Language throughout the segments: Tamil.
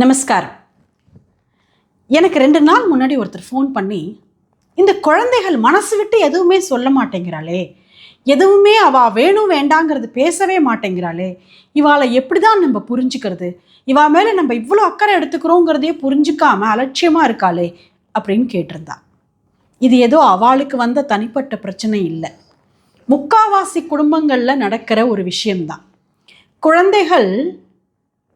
நமஸ்காரம். எனக்கு ரெண்டு நாள் முன்னாடி ஒருத்தர் ஃபோன் பண்ணி இந்த குழந்தைகள் மனசு விட்டு எதுவுமே சொல்ல மாட்டேங்கிறாளே எதுவுமே அவ வேணும் வேண்டாங்கிறது பேசவே மாட்டேங்கிறாளே இவாளை எப்படி தான் நம்ம புரிஞ்சுக்கிறது இவா மேலே நம்ம இவ்வளோ அக்கறை எடுத்துக்கிறோங்கிறதையே புரிஞ்சுக்காம அலட்சியமாக இருக்காளே அப்படின்னு கேட்டிருந்தா. இது ஏதோ அவளுக்கு வந்த தனிப்பட்ட பிரச்சனை இல்லை. முக்காவாசி குடும்பங்களில் நடக்கிற ஒரு விஷயம்தான். குழந்தைகள்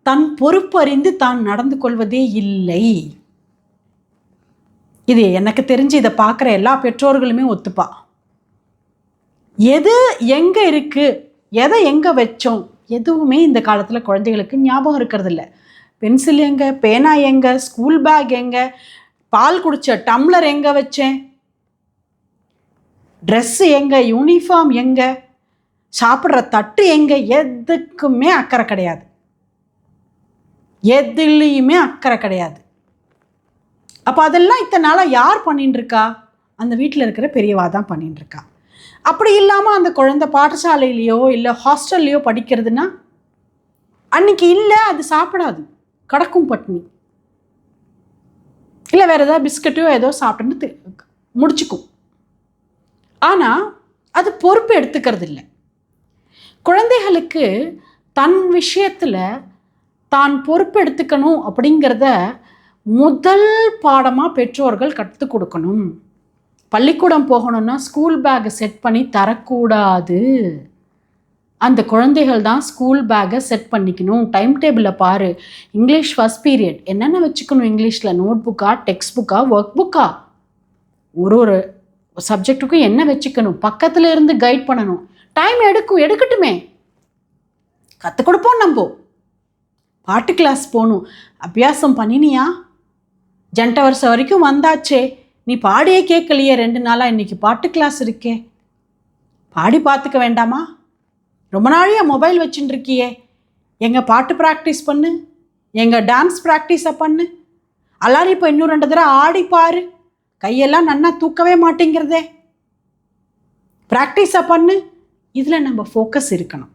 தன் பொறுப்பறிந்து தான் நடந்து கொள்வதே இல்லை. இது எனக்கு தெரிஞ்சு இதை பார்க்குற எல்லா பெற்றோர்களுமே ஒத்துப்பா. எது எங்கே இருக்குது எதை எங்கே வச்சோம் எதுவுமே இந்த காலத்தில் குழந்தைகளுக்கு ஞாபகம் இருக்கிறதில்ல. பென்சில் எங்கே பேனா எங்கே ஸ்கூல் பேக் எங்கே பால் குடிச்ச டம்ளர் எங்கே வச்சேன் ட்ரெஸ்ஸு எங்கே யூனிஃபார்ம் எங்கே சாப்பிட்ற தட்டு எங்கே எதுக்குமே அக்கறை கிடையாது. எதுலேயுமே அக்கறை கிடையாது. அப்போ அதெல்லாம் இத்தனை நாளாக யார் பண்ணிட்டுருக்கா அந்த வீட்டில் இருக்கிற பெரியவா தான் பண்ணிட்டுருக்கா அப்படி இல்லாமல் அந்த குழந்தை பாடசாலையிலையோ இல்லை ஹாஸ்டல்லையோ படிக்கிறதுனா அன்னைக்கு இல்லை அது சாப்பிடாது. கடக்கும் பட்னி. இல்லை வேறு ஏதாவது பிஸ்கட்டோ ஏதோ சாப்பிட்டுன்னு முடிச்சுக்கும். ஆனால் அது பொறுப்பு எடுத்துக்கிறது இல்லை குழந்தைகளுக்கு தன் விஷயத்தில் தான் பொறுப்பெடுத்துக்கணும் அப்படிங்கிறத முதல் பாடமாக பெற்றோர்கள் கற்றுக் கொடுக்கணும். பள்ளிக்கூடம் போகணும்னா ஸ்கூல் பேக்கை செட் பண்ணி தரக்கூடாது. அந்த குழந்தைகள் தான் ஸ்கூல் பேக்கை செட் பண்ணிக்கணும். டைம் டேபிளில் பாரு. இங்கிலீஷ் ஃபஸ்ட் பீரியட் என்னென்ன வச்சுக்கணும் இங்கிலீஷில் நோட் புக்கா டெக்ஸ்ட் புக்கா ஒர்க் புக்கா ஒரு ஒரு சப்ஜெக்ட்டுக்கும் என்ன வச்சுக்கணும்? பக்கத்தில் இருந்து கைட் பண்ணணும். டைம் எடுக்கும் எடுக்கட்டுமே. கற்றுக் கொடுப்போம் நம்ம. பாட்டு கிளாஸ் போகணும். அபியாசம் பண்ணினியா? ஜண்ட வருஷம் வரைக்கும் வந்தாச்சே. நீ பாடியே கேட்கலையே ரெண்டு நாளாக இன்றைக்கி பாட்டு கிளாஸ் இருக்கே. பாடி பார்த்துக்க வேண்டாமா? ரொம்ப நாளையாக மொபைல் வச்சுட்டு இருக்கியே. எங்கள் பாட்டு ப்ராக்டிஸ் பண்ணு. எங்கள் டான்ஸ் ப்ராக்டிஸை பண்ணு. எல்லாரும் இப்போ இன்னும் ரெண்டு தடவை ஆடி கையெல்லாம் நன்னா தூக்கவே மாட்டேங்கிறதே. ப்ராக்டிஸை பண்ணு. இதில் நம்ம ஃபோக்கஸ் இருக்கணும்.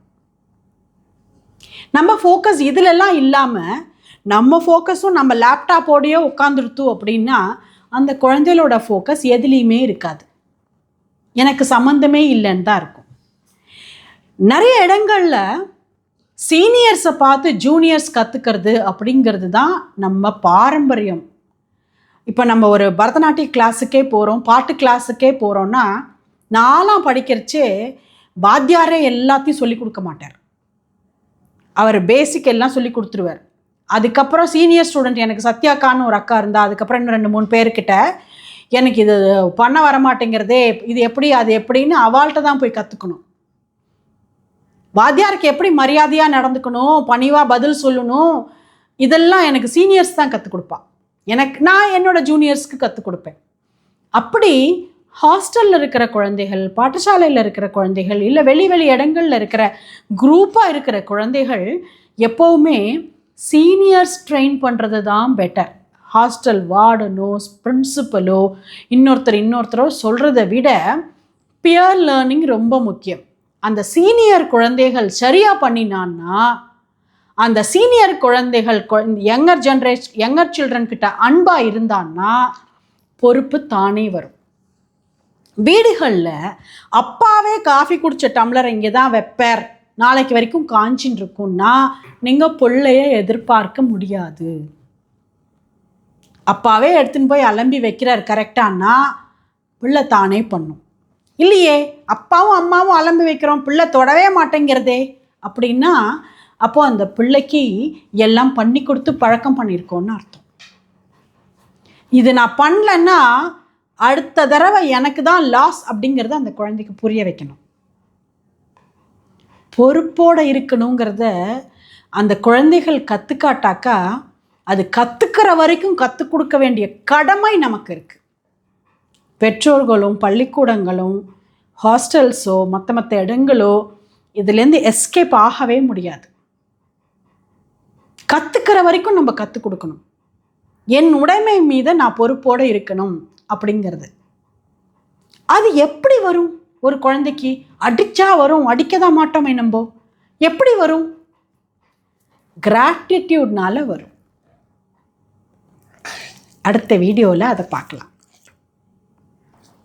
நம்ம ஃபோக்கஸ் இதிலெல்லாம் இல்லாமல் நம்ம ஃபோக்கஸும் நம்ம லேப்டாப்போடையே உட்காந்துருத்தோம் அப்படின்னா அந்த குழந்தைகளோட ஃபோக்கஸ் எதுலேயுமே இருக்காது. எனக்கு சம்மந்தமே இல்லைன்னு தான் இருக்கும். நிறைய இடங்களில் சீனியர்ஸை பார்த்து ஜூனியர்ஸ் கற்றுக்கிறது அப்படிங்கிறது தான் நம்ம பாரம்பரியம். இப்போ நம்ம ஒரு பரதநாட்டிய கிளாஸுக்கே போகிறோம் பாட்டு கிளாஸுக்கே போகிறோன்னா நாலாம் படிக்கிறச்சே வாத்தியாரே எல்லாத்தையும் சொல்லி கொடுக்க மாட்டார். அவர் பேசிக் எல்லாம் சொல்லி கொடுத்துருவார். அதுக்கப்புறம் சீனியர் ஸ்டூடெண்ட் எனக்கு சத்யாக்கான்னு ஒரு அக்கா இருந்தா அதுக்கப்புறம் இன்னும் ரெண்டு மூணு பேர்கிட்ட எனக்கு இது பண்ண வர மாட்டேங்கிறதே இது எப்படி அது எப்படின்னு அவள்கிட்ட தான் போய் கற்றுக்கணும் வாத்தியாருக்கு எப்படி மரியாதையாக நடந்துக்கணும் பணிவாக பதில் சொல்லணும் இதெல்லாம் எனக்கு சீனியர்ஸ் தான் கற்றுக் கொடுப்பா. எனக்கு நான் என்னோட ஜூனியர்ஸ்க்கு கற்றுக் கொடுப்பேன். அப்படி ஹாஸ்டலில் இருக்கிற குழந்தைகள் பாடசாலையில் இருக்கிற குழந்தைகள் இல்லை வெளி வெளி இடங்களில் இருக்கிற குரூப்பாக இருக்கிற குழந்தைகள் எப்போவுமே சீனியர்ஸ் ட்ரெயின் பண்ணுறது தான் பெட்டர் ஹாஸ்டல் வார்டனோ பிரின்சிபலோ இன்னொருத்தர் இன்னொருத்தரோ சொல்கிறத விட பியர் லேர்னிங் ரொம்ப முக்கியம். அந்த சீனியர் குழந்தைகள் சரியாக பண்ணினான்னா அந்த சீனியர் குழந்தைகள் யங்கர் ஜென்ரேஷன் யங்கர் சில்ட்ரன் கிட்ட அன்பாக இருந்தான்னா பொறுப்பு தானே வரும். வீடுகளில் அப்பாவே காஃபி குடித்த டம்ளர் இங்கே தான் வைப்பார். நாளைக்கு வரைக்கும் காஞ்சின்னு இருக்கும்னா நீங்கள் பிள்ளைய எதிர்பார்க்க முடியாது. அப்பாவே எடுத்துன்னு போய் அலம்பி வைக்கிறார் கரெக்டானா பிள்ளை தானே பண்ணும். இல்லையே அப்பாவும் அம்மாவும் அலம்பி வைக்கிறோம் பிள்ளை தொடவே மாட்டேங்கிறதே. அப்படின்னா அப்போ அந்த பிள்ளைக்கு எல்லாம் பண்ணி கொடுத்து பழக்கம் பண்ணியிருக்கோன்னு அர்த்தம். இது நான் பண்ணலன்னா அடுத்த தடவை எனக்கு தான் லாஸ் அப்படிங்கிறத அந்த குழந்தைக்கு புரிய வைக்கணும். பொறுப்போடு இருக்கணுங்கிறத அந்த குழந்தைகள் கற்றுக்காட்டாக்கா அது கற்றுக்கிற வரைக்கும் கற்றுக் கொடுக்க வேண்டிய கடமை நமக்கு இருக்குது பெற்றோர்களும் பள்ளிக்கூடங்களும் ஹாஸ்டல்ஸோ மற்ற மற்ற இடங்களோ இதுலேருந்து எஸ்கேப் ஆகவே முடியாது. கற்றுக்கிற வரைக்கும் நம்ம கற்றுக் கொடுக்கணும். என் உடைமை மீது நான் பொறுப்போடு இருக்கணும். அப்படிங்கிறது. அது எப்படி வரும்? ஒரு குழந்தைக்கு அடித்தா வரும் அடிக்க தான் மாட்டோமே நம்ப எப்படி வரும்? கிராட்டிடியூட்னால வரும். அடுத்த வீடியோவில் அதை பார்க்கலாம்.